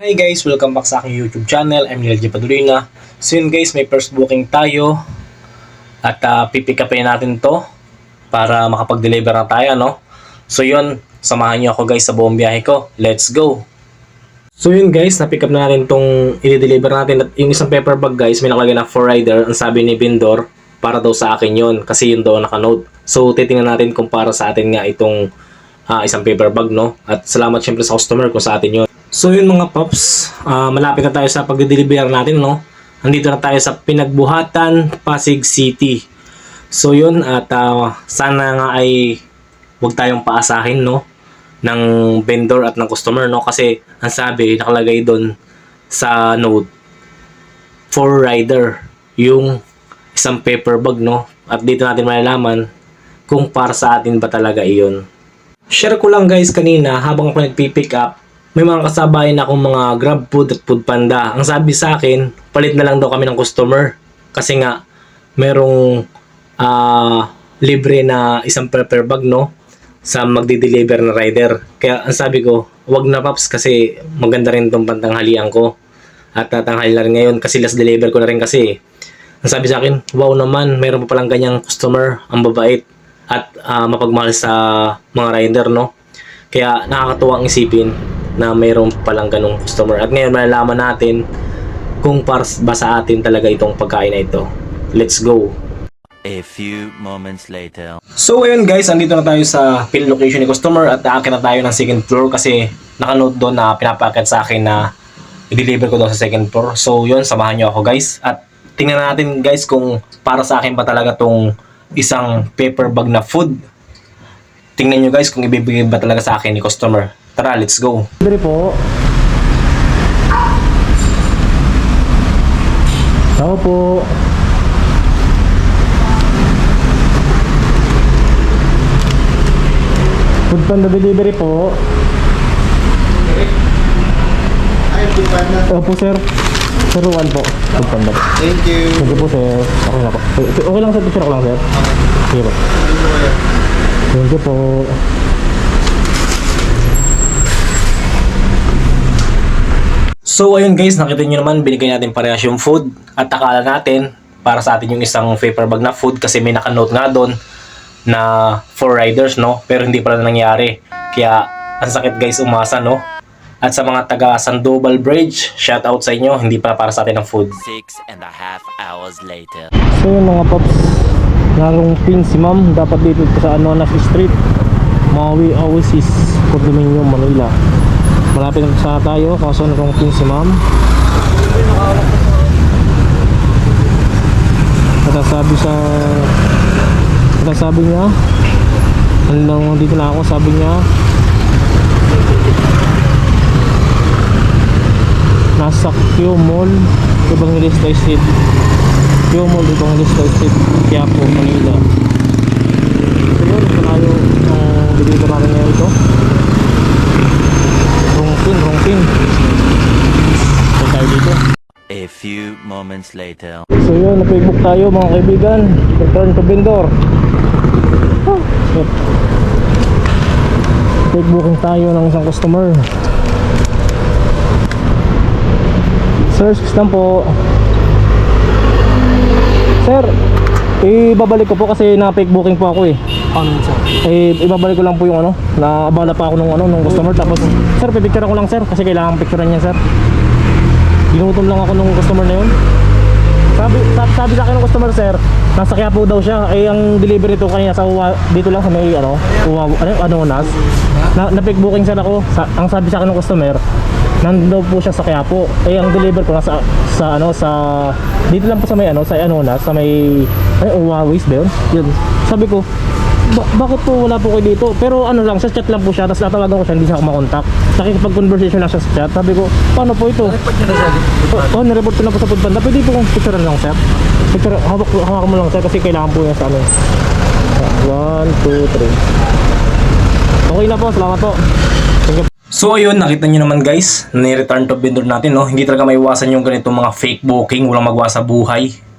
Hi guys, welcome back sa aking YouTube channel. I'm Neil G. Padulina. So yun guys, may first booking tayo. At uh, pipick upin natin to para makapag-deliver na tayo, no? So yun, samahan niyo ako guys sa buong biyahe ko. Let's go! So yun guys, na-pick up na natin tong i-deliver natin. At yung isang paper bag guys, may nakalagay na for rider. Ang sabi ni vendor, para daw sa akin yun. Kasi yun daw naka-note. So titingnan natin kung para sa atin nga itong ah, isang paper bag, no? At salamat syempre sa customer kung sa atin yun. So yun mga pops, ah, malapit na tayo sa pag-deliver natin, no? Nandito na tayo sa Pinagbuhatan, Pasig City. So yun, at ah, sana nga ay huwag tayong paasahin, no? ng vendor at ng customer, no? Kasi ang sabi, nakalagay doon sa note, for rider, yung isang paper bag, no? At dito natin malalaman kung para sa atin ba talaga iyon. Share ko lang guys kanina habang ako nagpipick up, may mga kasabayan akong mga grab food at food panda. Ang sabi sa akin, palit na lang daw kami ng customer. Kasi nga, merong ah, libre na isang paper bag, no? Sa magdi-deliver na rider. Kaya ang sabi ko, wag na paps kasi maganda rin itong pantanghalian ko. At tatanghali na rin ngayon kasi last deliver ko na rin kasi. Ang sabi sa akin, wow naman, mayroon pa palang ganyang customer, ang babait at ah, mapagmahal sa mga rider, no? Kaya nakakatuwa ang isipin na mayroon palang ganong customer. At ngayon malalaman natin kung para ba sa atin talaga itong pagkain na ito. Let's go! A few moments later. So ayun guys, andito na tayo sa pin location ni customer at aakin na tayo ng second floor kasi nakanote doon na pinapakit sa akin na i-deliver ko daw sa second floor. So yun, samahan nyo ako guys. At tingnan natin guys kung para sa akin ba talaga tong isang paper bag na food. Tingnan nyo guys kung ibibigay ba talaga sa akin ni customer. Tara, let's go. Libre po. Tao po. Food Panda delivery po. Ay, ba na? Opo sir. Sir Juan po. Food Panda po. Thank you. Sige po sir. Okay na po. Okay lang sir. Picture ko lang sir. Sige po. Thank you po. So ayun guys, nakita nyo naman binigay natin parehas yung food at akala natin para sa atin yung isang paper bag na food kasi may nakanote nga doon na for riders no? Pero hindi pala nangyari. Kaya ang sakit guys umasa no? At sa mga taga Sandoval Bridge shout out sa inyo. Hindi pala para sa atin ang food. Six and a half hours later. So yun mga paps, narong pin si ma'am, dapat dito sa Anonas Street, Maui Oasis, Condominium, Manila. Malapit na sa tayo, kaso narong pin si ma'am. Natasabi sa... Natasabi niya, lang, dito na ako, sabi niya, nasa Q Mall, Evangelista Street. Q Mall, Evangelista Street, Quiapo, Manila. So yun, tayo ang deliver natin ngayon ito. Wrong pin, wrong pin. Ito tayo dito. A few moments later. So yun, na-Facebook tayo mga kaibigan. Return to vendor. Facebooking tayo ng isang customer. Sir, lang po. Sir, ibabalik ko po kasi na-fake booking po ako eh. Ano sir? Eh, ibabalik ko lang po yung ano, naabala pa ako nung ano, nung customer. Tapos, sir, pipicture ko lang sir, kasi kailangan picturean niya sir. Ginutom lang ako nung customer na yun. Sabi, sabi, sabi sa akin ng customer sir, nasa kaya po daw siya. Eh, ang delivery to kanina sa Uwa, dito lang sa may ano, Uwa, ano, ano, nas. Na, na-pick booking sir ako. Sa, ang sabi sa akin ng customer, nandun po siya sa Quiapo. Eh, ang deliver ko nasa, sa ano, sa, dito lang po sa may ano, sa ano, nas, sa may, ay, Uwa Waste ba yun? Yun. Sabi ko, ba- bakit po wala po kayo dito? Pero ano lang, sa chat lang po siya, tapos natawagan ko siya, hindi siya ako makontak. Nakikipag-conversation lang siya sa chat. Sabi ko, paano po ito? Oo, oh, nireport ko na po sa food panda. Pwede po kong picturean lang, sir. Picture, hawak, hawak mo lang, sir, kasi kailangan po yan sa amin. One, two, three. Okay na po, salamat po. Thank you. So ayun, nakita nyo naman guys, ni-return to vendor natin, no? Hindi talaga maiwasan yung ganitong mga fake booking, walang magawa sa buhay.